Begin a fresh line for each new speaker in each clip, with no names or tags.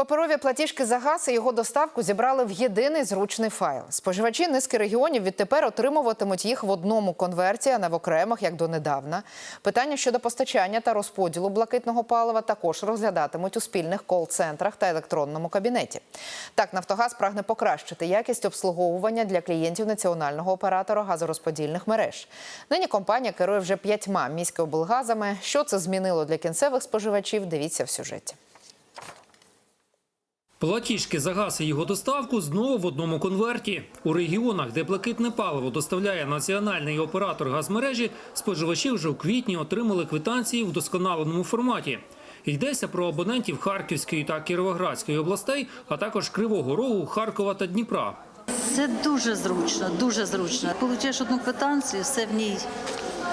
Паперові платіжки за газ і його доставку зібрали в єдиний зручний файл. Споживачі низки регіонів відтепер отримуватимуть їх в одному конверті, а не в окремих, як донедавна. Питання щодо постачання та розподілу блакитного палива також розглядатимуть у спільних кол-центрах та електронному кабінеті. Так, Нафтогаз прагне покращити якість обслуговування для клієнтів національного оператора газорозподільних мереж. Нині компанія керує вже п'ятьма міськоблгазами. Що це змінило для кінцевих споживачів? Дивіться в сюжеті.
Платіжки за газ і його доставку знову в одному конверті. У регіонах, де блакитне паливо доставляє національний оператор газмережі, споживачі вже у квітні отримали квитанції в вдосконаленому форматі. Йдеться про абонентів Харківської та Кіровоградської областей, а також Кривого Рогу, Харкова та Дніпра.
Це дуже зручно, дуже зручно. Получаєш одну квитанцію, все в ній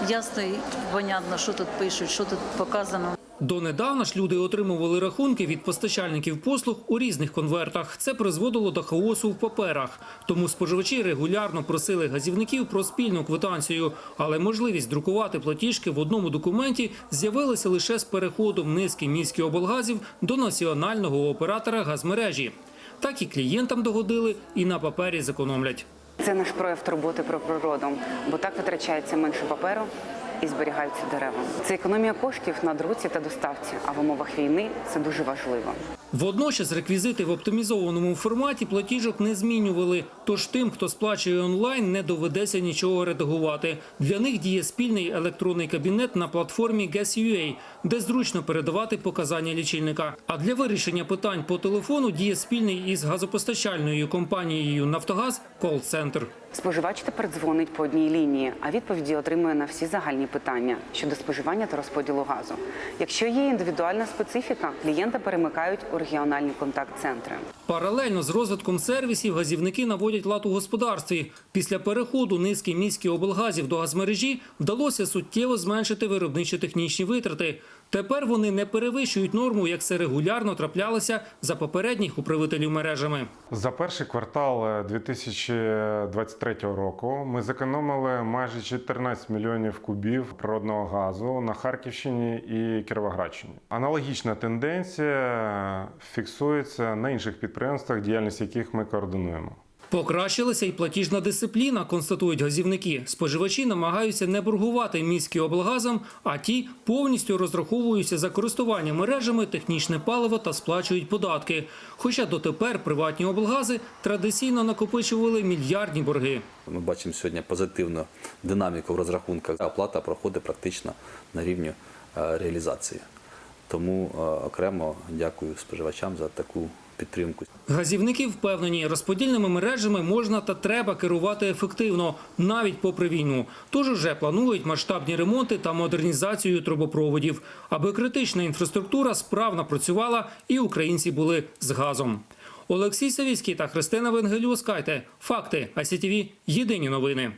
ясно і понятно, що тут пишуть, що тут показано.
Донедавна ж люди отримували рахунки від постачальників послуг у різних конвертах. Це призводило до хаосу в паперах. Тому споживачі регулярно просили газівників про спільну квитанцію. Але можливість друкувати платіжки в одному документі з'явилася лише з переходом низки міських облгазів до національного оператора газмережі. Так і клієнтам догодили, і на папері зекономлять.
Це наш прояв турботи про природу, бо так витрачається менше паперу і зберігаються дерева. Це економія коштів на друці та доставці. А в умовах війни це дуже важливо.
Водночас реквізити в оптимізованому форматі платіжок не змінювали. Тож тим, хто сплачує онлайн, не доведеться нічого редагувати. Для них діє спільний електронний кабінет на платформі GasUA, де зручно передавати показання лічильника. А для вирішення питань по телефону діє спільний із газопостачальною компанією Нафтогаз кол-центр.
Споживач тепер дзвонить по одній лінії, а відповіді отримує на всі загальні питання щодо споживання та розподілу газу. Якщо є індивідуальна специфіка, клієнта перемикають у регіональні контакт-центри.
Паралельно з розвитком сервісів газівники наводять лад у господарстві. Після переходу низки міських облгазів до газмережі вдалося суттєво зменшити виробничо-технічні витрати. Тепер вони не перевищують норму, як це регулярно траплялося за попередніх управителів мережами.
За перший квартал е, 2023 року ми зекономили майже 14 мільйонів кубів природного газу на Харківщині і Кіровоградщині. Аналогічна тенденція фіксується на інших підприємствах, діяльність яких ми координуємо.
Покращилася і платіжна дисципліна, констатують газівники. Споживачі намагаються не боргувати міським облгазам, а ті повністю розраховуються за користування мережами, технічне паливо та сплачують податки. Хоча дотепер приватні облгази традиційно накопичували мільярдні борги.
Ми бачимо сьогодні позитивну динаміку в розрахунках. Оплата проходить практично на рівні е, реалізації. Тому е, окремо дякую споживачам за таку підтримку.
Газівники впевнені, розподільними мережами можна та треба керувати ефективно, навіть попри війну. Тож уже планують масштабні ремонти та модернізацію трубопроводів, аби критична інфраструктура справно працювала і українці були з газом. Олексій Савіцький та Христина Венгелюскайте. Факти. АСІТВ. Єдині новини.